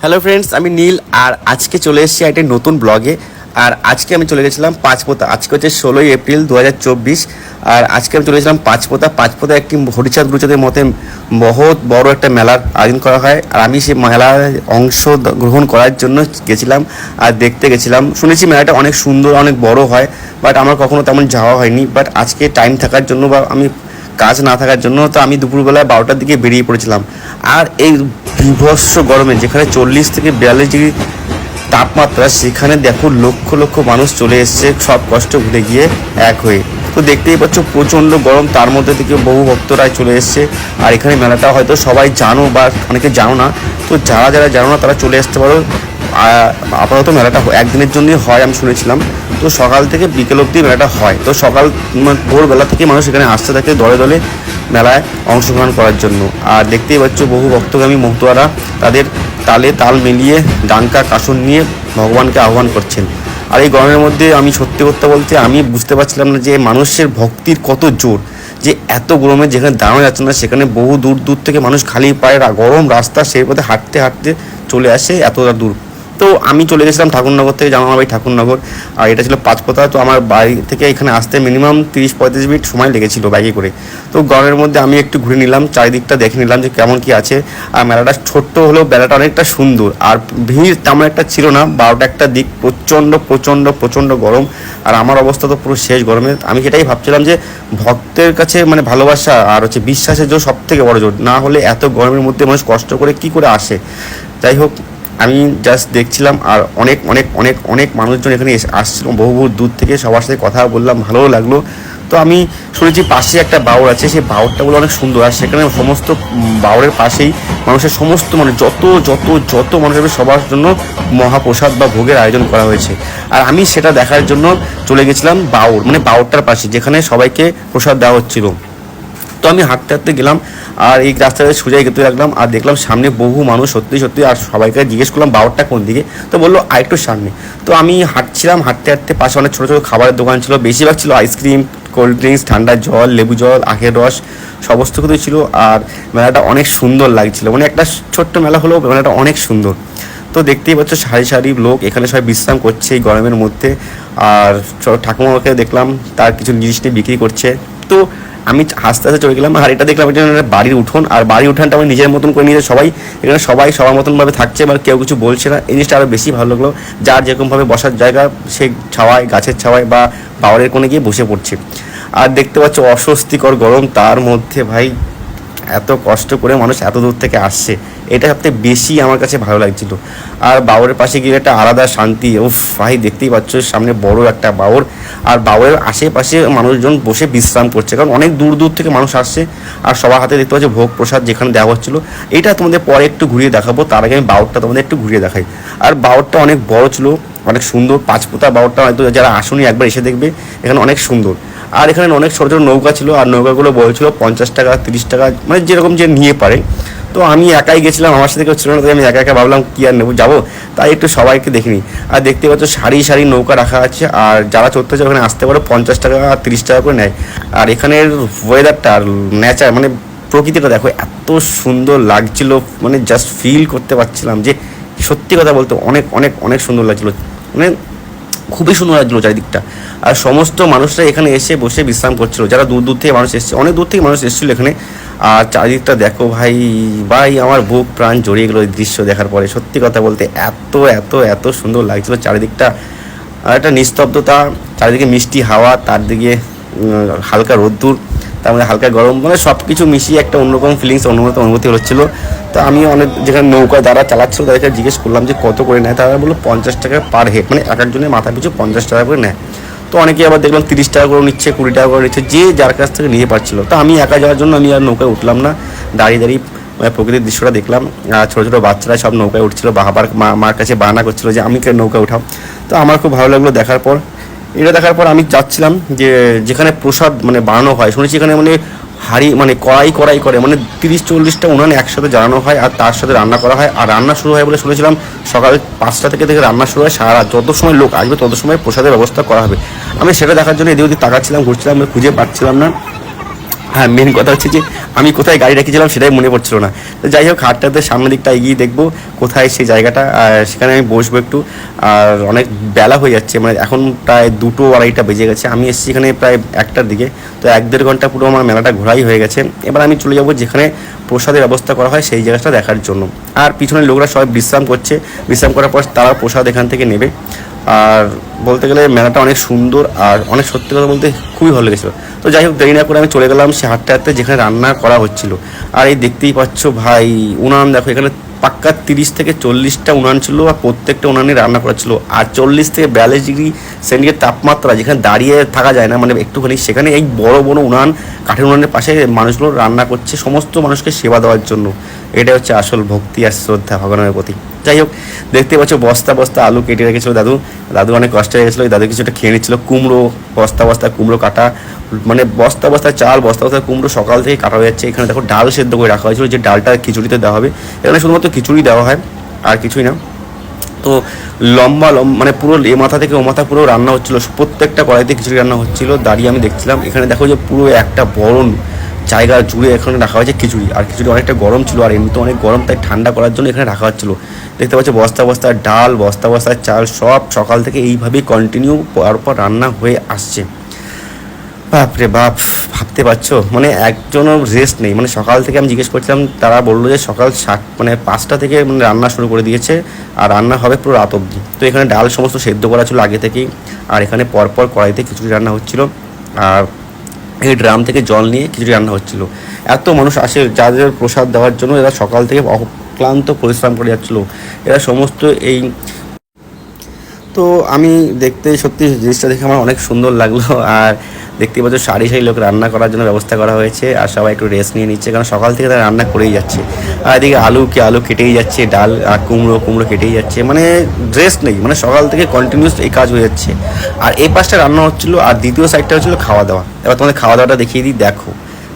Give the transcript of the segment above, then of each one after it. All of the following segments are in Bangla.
হ্যালো ফ্রেন্ডস আমি নীল আর আজকে চলে এসেছি একটা নতুন ব্লগে। আর আজকে আমি চলে গেছিলাম পাঁচপোতা। আজকে হচ্ছে ষোলোই এপ্রিল দু হাজার চব্বিশ। আর আজকে আমি চলে গেছিলাম পাঁচপোতা। পাঁচপোতা একটি হরিচাঁদ গুরুচাঁদের মতে বহুত বড় একটা মেলার আয়োজন করা হয়। আর আমি সেই মেলার অংশ গ্রহণ করার জন্য গেছিলাম আর দেখতে গেছিলাম। শুনেছি মেলাটা অনেক সুন্দর, অনেক বড় হয় বাট আমার কখনো তেমন যাওয়া হয়নি। বাট আজকে টাইম থাকার জন্য বা আমি কাজ না থাকার জন্য তো আমি দুপুরবেলা বারোটার দিকে বেরিয়ে পড়েছিলাম। আর এই বিভৎস গরমে, যেখানে চল্লিশ থেকে বিয়াল্লিশ ডিগ্রি তাপমাত্রা, সেখানে দেখো লক্ষ লক্ষ মানুষ চলে এসছে, সব কষ্ট ভুলে গিয়ে এক হয়ে। তো দেখতেই পাচ্ছ প্রচণ্ড গরম, তার মধ্যে থেকে বহু ভক্তরাই চলে এসছে। আর এখানে মেলাটা হয়তো সবাই জানো বা অনেকে জানো না, তো যারা যারা জানো না তারা চলে আসতে পারো। আপাতত মেলাটা একদিনের জন্যই হয় আমি শুনেছিলাম। তো সকাল থেকে বিকেল অবধি মেলাটা হয়। তো সকাল ভোরবেলা থেকে মানুষ এখানে আসতে থাকে দলে দলে মেলায় অংশগ্রহণ করার জন্য। আর দেখতেই পাচ্ছ বহু ভক্তগামী মহতুয়ারা তাদের তালে তাল মিলিয়ে ডাঙ্কা কাসন নিয়ে ভগবানকে আহ্বান করছেন। আর এই গরমের মধ্যে আমি সত্যি করতে বলতে আমি বুঝতে পারছিলাম না যে মানুষের ভক্তির কত জোর, যে এত গরমে যেখানে দাঁড়ানো যাচ্ছে না সেখানে বহু দূর দূর থেকে মানুষ খালি পায়ে গরম রাস্তা সেই পথে হাঁটতে হাঁটতে চলে আসে এতটা দূর। তো আমি চলে গেছিলাম ঠাকুরনগর থেকে জামা বাড়ি ঠাকুরনগর। আর এটা ছিল পাঁচপোতা, তো আমার বাড়ি থেকে এখানে আসতে মিনিমাম তিরিশ পঁয়ত্রিশ মিনিট সময় লেগেছিল বাইকে করে। তো গরমের মধ্যে আমি একটু ঘুরে নিলাম, চারিদিকটা দেখে নিলাম যে কেমন কি আছে। আর মেলাটা ছোট্ট হলেও মেলাটা অনেকটা সুন্দর। আর ভিড় তেমন একটা ছিল না, বারোটা একটা দিক, প্রচণ্ড প্রচণ্ড প্রচণ্ড গরম। আর আমার অবস্থা তো পুরো শেষ গরমে। আমি সেটাই ভাবছিলাম যে ভক্তের কাছে মানে ভালোবাসা আর হচ্ছে বিশ্বাসের জোর সব থেকে বড় জোর। না হলে এত গরমের মধ্যে মানুষ কষ্ট করে কি করে আসে? যাই হোক আমি জাস্ট দেখছিলাম আর অনেক অনেক অনেক অনেক মানুষজন এখানে আসছিল। বহু বহু দূর থেকে সবার সাথে কথা বললাম, ভালোও লাগল। তো আমি শুনেছি পাশে একটা বাউর আছে, সেই বাউরটা বলে অনেক সুন্দর। আর সেখানে সমস্ত বাউরের পাশেই মানুষের সমস্ত মানে যত যত যত মানুষ হবে সবার জন্য মহাপ্রসাদ বা ভোগের আয়োজন করা হয়েছে। আর আমি সেটা দেখার জন্য চলে গেছিলাম বাউর মানে বাউরটার পাশে, যেখানে সবাইকে প্রসাদ দেওয়া হচ্ছিল। তো আমি হাঁটতে হাঁটতে গেলাম, আর এই রাস্তাটা সোজাই যেতে লাগলাম, আর দেখলাম সামনে বহু মানুষ, সত্যি সত্যি, আর সবাইকে জিজ্ঞেস করলাম বাউরটা কোন দিকে? তো বলল আর একটু সামনে। তো আমি হাঁটছিলাম, হাঁটতে হাঁটতে পাশে অনেক ছোটো ছোটো খাবারের দোকান ছিল, বেশিরভাগ ছিল আইসক্রিম কোল্ড ড্রিঙ্কস ঠান্ডা জল, লেবু জল, আখের রস, সমস্ত কিছু ছিল, আর মেলাটা অনেক সুন্দর লাগছিল। মানে একটা ছোট্ট মেলা হলেও মেলাটা অনেক সুন্দর। তো দেখতেই পাচ্ছ, সারি সারি লোক, এখানে সবাই বিশ্রাম করছে এই গরমের মধ্যে, আর ঠাকুমাকে দেখলাম, তার কিছু জিনিস নিয়ে বিক্রি করছে। তো আমি হাসতে হাসতে চলে গেলাম, আর এটা দেখলাম এটা বাড়ির উঠোন, আর বাড়ির উঠানটা আমি নিজের মতন করে নিয়ে সবাই, এখানে সবাই সবার মতনভাবে থাকছে বা কেউ কিছু বলছে না। এই জিনিসটা আরও বেশি ভালো লাগল, যার যেরকমভাবে বসার জায়গা, সে ছাওয়ায়, গাছের ছাওয়ায় বা পাওয়ারের কোণে গিয়ে বসে পড়ছে। আর দেখতে পাচ্ছ, অস্বস্তিকর গরম তার মধ্যে, ভাই। এত কষ্ট করে মানুষ এত দূর থেকে আসছে, এটা সবথেকে বেশি আমার কাছে ভালো লাগছিল। আর বাউরের পাশে গিয়ে একটা আলাদা শান্তি, উফ, ভাই, দেখতেই পাচ্ছ, সামনে বড় একটা বাউর আর বাউরের আশেপাশে মানুষজন বসে বিশ্রাম করছে, কারণ অনেক দূর দূর থেকে মানুষ আসছে, আর সবার হাতে দেখতে পাচ্ছ ভোগ প্রসাদ যেখানে দেওয়া হচ্ছিল। এটা তোমাদের পরে একটু ঘুরিয়ে দেখাবো, তার আগে আমি বাউরটা তোমাদের একটু ঘুরিয়ে দেখাই। আর বাউরটা অনেক বড় ছিল, অনেক সুন্দর, পাঁচপোতা বাউরটা হয়তো যারা আসুনি একবার এসে দেখবে, এখানে অনেক সুন্দর। আর এখানে অনেক ছোটো ছোটো নৌকা ছিল, আর নৌকাগুলো বলছিল পঞ্চাশ টাকা, তিরিশ টাকা মানে যেরকম যে নিয়ে পারে। তো আমি একাই গেছিলাম, আমার সাথে কেউ ছিল না, তাই আমি একা একা ভাবলাম কী আর নেব, যাব? তাই একটু সবাইকে দেখিনি। আর দেখতে পাচ্ছ, সারি সারি নৌকা রাখা আছে, আর যারা চড়তে চায় ওখানে আসতে পারে, পঞ্চাশ টাকা আর তিরিশ টাকা করে নেয়। আর এখানের ওয়েদারটা আর নেচার মানে প্রকৃতিটা দেখো, এত সুন্দর লাগছিল মানে জাস্ট ফিল করতে পারছিলাম যে সত্যি কথা বলতে অনেক অনেক অনেক সুন্দর লাগছিল। মানে খুবই সুন্দর লাগছিল চারিদিকটা। আর সমস্ত মানুষরা এখানে এসে বসে বিশ্রাম করছিল। যারা দূর দূর থেকে মানুষ এসছে, অনেক দূর থেকে মানুষ এসেছিল এখানে। আর চারিদিকটা দেখো ভাই ভাই, আমার বুক প্রাণ জড়িয়ে গেলো এই দৃশ্য দেখার পরে। সত্যি কথা বলতে এত এত এত সুন্দর লাগছিল চারিদিকটা। আর একটা নিস্তব্ধতা, চারিদিকে মিষ্টি হাওয়া, তার দিকে হালকা রোদ্দুর, তার মধ্যে হালকা গরম মানে সব কিছু মিশিয়ে একটা অন্যরকম ফিলিংস অন্যরকম অনুভূতি হচ্ছিল। তো আমি অনেক যেখানে নৌকা দ্বারা চালাচ্ছিল তাদেরকে জিজ্ঞেস করলাম যে কত করে নেয়? তারা বলল পঞ্চাশ টাকা পার হেড মানে এক একজনের মাথা পিছু পঞ্চাশ টাকা করে নেয়। তো অনেকে আবার দেখলাম তিরিশ টাকা করে নিচ্ছে, কুড়ি টাকা করে নিচ্ছে, যে যার কাছ থেকে নিয়ে পারছিল। তো আমি একা যাওয়ার জন্য আমি আর নৌকায় উঠলাম না। দাঁড়িয়ে দাঁড়িয়ে মানে প্রকৃতির দৃশ্যটা দেখলাম। আর ছোটো ছোটো বাচ্চারা সব নৌকায় উঠছিল। বাবার মা, মার কাছে বায়না করছিল যে আমি নৌকা উঠাও তো আমার খুব ভালো লাগল দেখার পর। এটা দেখার পর আমি যাচ্ছিলাম যে যেখানে প্রসাদ মানে বানানো হয়, শুনেছি এখানে মানে হাড়ি মানে কড়াই কড়াই করে মানে তিরিশ, চল্লিশটা উনান একসাথে জ্বালানো হয় আর তার সাথে রান্না করা হয়। আর রান্না শুরু হয় বলে শুনেছিলাম সকাল পাঁচটা থেকে থেকে রান্না শুরু হয় সারা যত সময় লোক আসবে তত সময় প্রসাদের ব্যবস্থা করা হবে। আমি সেটা দেখার জন্য এদিক ওদিক তাকাচ্ছিলাম, ঘুরছিলাম, খুঁজে পাচ্ছিলাম না। হ্যাঁ মেন কথা হচ্ছে যে আমি কোথায় গাড়ি রেখেছিলাম সেটাই মনে পড়ছিল না। তো যাই হোক, হাটটাতে সামনের দিকটা এগিয়ে দেখব কোথায় সেই জায়গাটা, আর সেখানে আমি বসবো একটু। আর অনেক বেলা হয়ে যাচ্ছে মানে এখন প্রায় দুটো আড়াইটা বেজে গেছে। আমি এসেছি এখানে প্রায় একটার দিকে, তো এক দেড় ঘণ্টা পুরো আমার মেলাটা ঘোরাই হয়ে গেছে। এবার আমি চলে যাব যেখানে প্রসাদের ব্যবস্থা করা হয় সেই জায়গাটা দেখার জন্য। আর পিছনের লোকরা সবাই বিশ্রাম করছে। বিশ্রাম করার পর তারা প্রসাদ এখান থেকে নেবে। আর বলতে গেলে মেলাটা অনেক সুন্দর আর অনেক সত্যি কথা বলতে খুবই ভালো লেগেছিলো। তো যাই হোক, দেরি না করে আমি চলে গেলাম সে হাঁটতে হাঁটতে যেখানে রান্না করা হচ্ছিল। আর এই দেখতেই পাচ্ছ ভাই, উনান দেখো, এখানে পাক্কা তিরিশ থেকে চল্লিশটা উনান ছিল আর প্রত্যেকটা উনানে রান্না করা ছিল। আর চল্লিশ থেকে বিয়াল্লিশ ডিগ্রি সেন্টিগ্রেড তাপমাত্রা যেখানে দাঁড়িয়ে থাকা যায় না মানে একটুখানি, সেখানে এই বড় বড় উনান, কাঠের উনানের পাশে মানুষগুলো রান্না করছে, সমস্ত মানুষকে সেবা দেওয়ার জন্য। এটা হচ্ছে আসল ভক্তি আর শ্রদ্ধা ভগবানের প্রতি। যাই হোক, দেখতে পাচ্ছ বস্তা বস্তা আলু কেটে রেখেছিল দাদু। দাদু অনেক কষ্ট হয়ে গেছিল দাদু কিছুটা খেয়ে নিচ্ছিল। কুমড়ো, বস্তা বস্তা কুমড়ো কাটা মানে বস্তা বস্তা চাল, বস্তা বস্তা কুমড়ো সকাল থেকে কাটা হয়ে যাচ্ছে। এখানে দেখো ডাল সেদ্ধ করে রাখা হয়েছিল, যে ডালটা খিচুড়িতে দেওয়া হবে। এখানে শুধুমাত্র খিচুড়ি দেওয়া হয়, আর কিছুই না। তো লম্বা লম্বা মানে পুরো এ মাথা থেকে ও মাথা পুরো রান্না হচ্ছিল। প্রত্যেকটা কড়াইতে খিচুড়ি রান্না হচ্ছিল, দাঁড়িয়ে আমি দেখছিলাম। এখানে দেখো যে পুরো একটা বড় জায়গা জুড়ে এখানে রাখা হয়েছে খিচুড়ি। আর খিচুড়ি অনেকটা গরম ছিল, আর এমনিতে অনেক গরম, তাই ঠান্ডা করার জন্য এখানে রাখা হচ্ছিল। দেখতে পাচ্ছ, বস্তা বস্তা ডাল, বস্তা বস্তা চাল, সব সকাল থেকে এইভাবেই কন্টিনিউ পর রান্না হয়ে আসছে। বাপরে বাপ, ভাবতে পারছ? মানে একজনও রেস্ট নেই। মানে সকাল থেকে আমি জিজ্ঞেস করছিলাম, তারা বলল যে সকাল সাত মানে পাঁচটা থেকে মানে রান্না শুরু করে দিয়েছে, আর রান্না হবে পুরো রাত অবধি। তো এখানে ডাল সমস্ত সেদ্ধ করা ছিল আগে থেকেই, আর এখানে পরপর কড়াইতে খিচুড়ি রান্না হচ্ছিল। আর এই ড্রাম থেকে জল নিয়ে খিচুড়ি রান্না হচ্ছিল। এত মানুষ আসে, যাদের প্রসাদ দেওয়ার জন্য এরা সকাল থেকে অক্লান্ত পরিশ্রম করে যাচ্ছিল। এরা সমস্ত এই তো আমি দেখতে সত্যি জিনিসটা দেখে আমার অনেক সুন্দর লাগল। আর দেখতে পাচ্ছ সারি সারি লোক রান্না করার জন্য ব্যবস্থা করা হয়েছে আর সবাই একটু রেস্ট নিয়ে নিচ্ছে কারণ সকাল থেকে তারা রান্না করেই যাচ্ছে। আর এদিকে আলু কি আলু কেটেই যাচ্ছে, ডাল আর কুমড়ো কুমড়ো কেটেই যাচ্ছে। মানে রেস্ট নেই মানে সকাল থেকে কন্টিনিউস এই কাজ হয়ে যাচ্ছে। আর এই পাশটা রান্না হচ্ছিল আর দ্বিতীয় সাইডটা হচ্ছিল খাওয়া দাওয়া। এবার তোমাদের খাওয়া দাওয়াটা দেখিয়ে দিই, দেখো।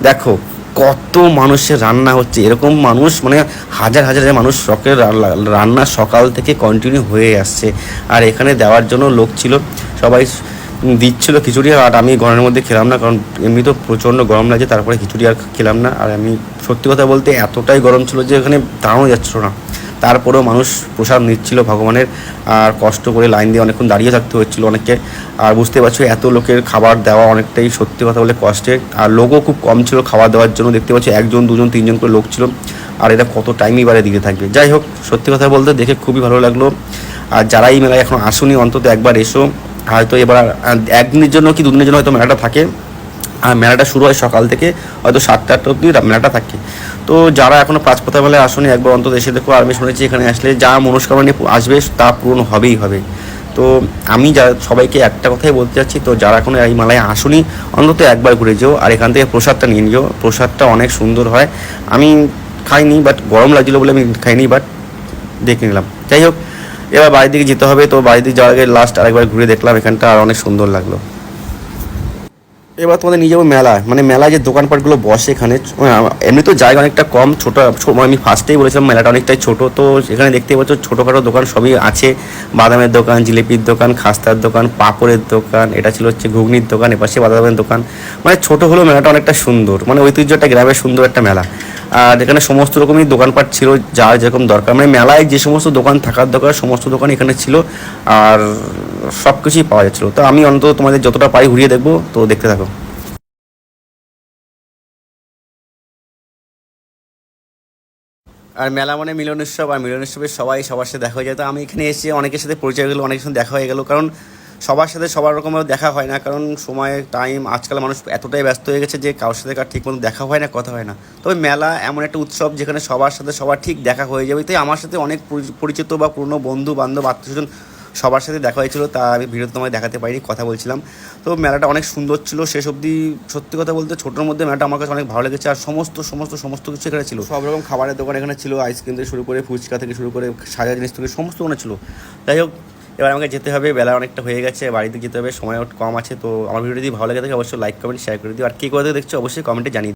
দেখো কত মানুষের রান্না হচ্ছে? এরকম মানুষ মানে হাজার হাজার মানুষ শখের রান্না সকাল থেকে কন্টিনিউ হয়ে আসছে। আর এখানে দেওয়ার জন্য লোক ছিল, সবাই দিচ্ছিল খিচুড়ি, আর আমি ঘরের মধ্যে খেলাম না, কারণ এমনি তো প্রচণ্ড গরম লাগছে, তারপরে খিচুড়ি আর খেলাম না। আর আমি সত্যি কথা বলতে এতটাই গরম ছিল যে এখানে দাঁড়ানো যাচ্ছিল না। তারপরেও মানুষ প্রসাদ নিচ্ছিল ভগবানের, আর কষ্ট করে লাইন দিয়ে অনেকক্ষণ দাঁড়িয়ে থাকতে হচ্ছিল অনেককে। আর বুঝতে পারছ, এত লোকের খাবার দেওয়া অনেকটাই সত্যি কথা বলে কষ্টের আর লোকও খুব কম ছিল খাবার দেওয়ার জন্য, দেখতে পাচ্ছি একজন, দুজন, তিনজন করে লোক ছিল। আর এটা কত টাইমই বারে দিতে থাকবে। যাই হোক, সত্যি কথা বলতে দেখে খুবই ভালো লাগল। আর যারা এই মেলায় এখন আসুনি, অন্তত একবার এসো। হয়তো এবার একদিনের জন্য কি দুদিনের জন্য হয়তো মেলাটা থাকে। আর মেলাটা শুরু হয় সকাল থেকে হয়তো সাতটা আটটা অব্দি মেলাটা থাকে। তো যারা এখনও পাঁচপথা মেলায় আসুনি, একবার অন্তত এসে দেখো, আর আমি শুনেছি এখানে আসলে যা মনস্কামনা আসবে তা পূরণ হবেই হবে। তো আমি যা সবাইকে একটা কথাই বলতে চাচ্ছি, তো যারা এখনও এই মেলায় আসুনি, অন্তত একবার ঘুরে যেও আর এখান থেকে প্রসাদটা নিয়ে নিও। প্রসাদটা অনেক সুন্দর হয়। আমি খাইনি বাট গরম লাগছিল বলে আমি খাইনি বাট দেখে নিলাম। যাই হোক, এবার বাড়ির দিকে যেতে হবে। তো বাড়ির দিকে যাওয়ার আগে লাস্ট আরেকবার ঘুরে দেখলাম এখানটা, আর অনেক সুন্দর লাগল। এবার তোমাদের নিয়ে যাব মেলা মানে মেলায় যে দোকানপাটগুলো বসে এখানে এমনি তো জায়গা অনেকটা কম, ছোট ছো- আমি ফার্স্টেই বলেছিলাম মেলাটা অনেকটাই ছোট, তো এখানে দেখতে পাচ্ছ ছোটোখাটো দোকান সবই আছে। বাদামের দোকান, জিলিপির দোকান, খাস্তার দোকান, পাপড়ের দোকান, এটা ছিল হচ্ছে ঘুগনির দোকান, এপাশে বাদামের দোকান। মানে ছোট হলেও মেলাটা অনেকটা সুন্দর মানে ঐতিহ্য একটা গ্রামের সুন্দর একটা মেলা। আর এখানে সমস্ত রকমই দোকানপাট ছিল যার যেরকম দরকার। মানে মেলায় যে সমস্ত দোকান থাকার দরকার, সমস্ত দোকান এখানে ছিল। আর সব কিছুই পাওয়া যাচ্ছিল। তো আমি অন্তত তোমাদের যতটা পারি ঘুরিয়ে দেখব, তো দেখতে থাকো। আর মেলা মানে মিলন উৎসব আর মিলন উৎসবে সবাই সবার সাথে দেখা হয়ে যায়। তো আমি এখানে এসে অনেকের সাথে পরিচয় হয়ে গেলো, অনেকের সাথে দেখা হয়ে গেলো। কারণ সবার সাথে সবার রকমের দেখা হয় না, কারণ সময় টাইম আজকাল মানুষ এতটাই ব্যস্ত হয়ে গেছে যে কারোর সাথে কার ঠিক মতো দেখা হয় না, কথা হয় না। তবে মেলা এমন একটা উৎসব যেখানে সবার সাথে সবার ঠিক দেখা হয়ে যাবে। তাই আমার সাথে অনেক পরি- পরিচিত বা পুরনো বন্ধু বান্ধব আত্মীয়স্বজন সবার সাথে দেখা হয়েছিল, তা আমি ভিডিওতে তোমায় দেখাতে পারিনি, কথা বলছিলাম। তো মেলাটা অনেক সুন্দর ছিল, শেষ অবধি সত্যি কথা বলতে ছোটোর মধ্যে মেলাটা আমার কাছে অনেক ভালো লেগেছে, আর সমস্ত সমস্ত সমস্ত কিছু এখানে ছিল। সব রকম খাবারের দোকান এখানে ছিল আইসক্রিম থেকে শুরু করে ফুচকা থেকে শুরু করে সাজা জিনিস থেকে সমস্ত ওখানে ছিল। যাই হোক, এবার আমাকে যেতে হবে, বেলা অনেকটা হয়ে গেছে, বাড়িতে যেতে হবে, সময় কম আছে, তো আমার ভিডিও যদি ভালো লাগে থাকে অবশ্যই লাইক কমেন্ট শেয়ার করে দিও। আর কে কোথা থেকে দেখছ, অবশ্যই কমেন্টে জানিয়ে।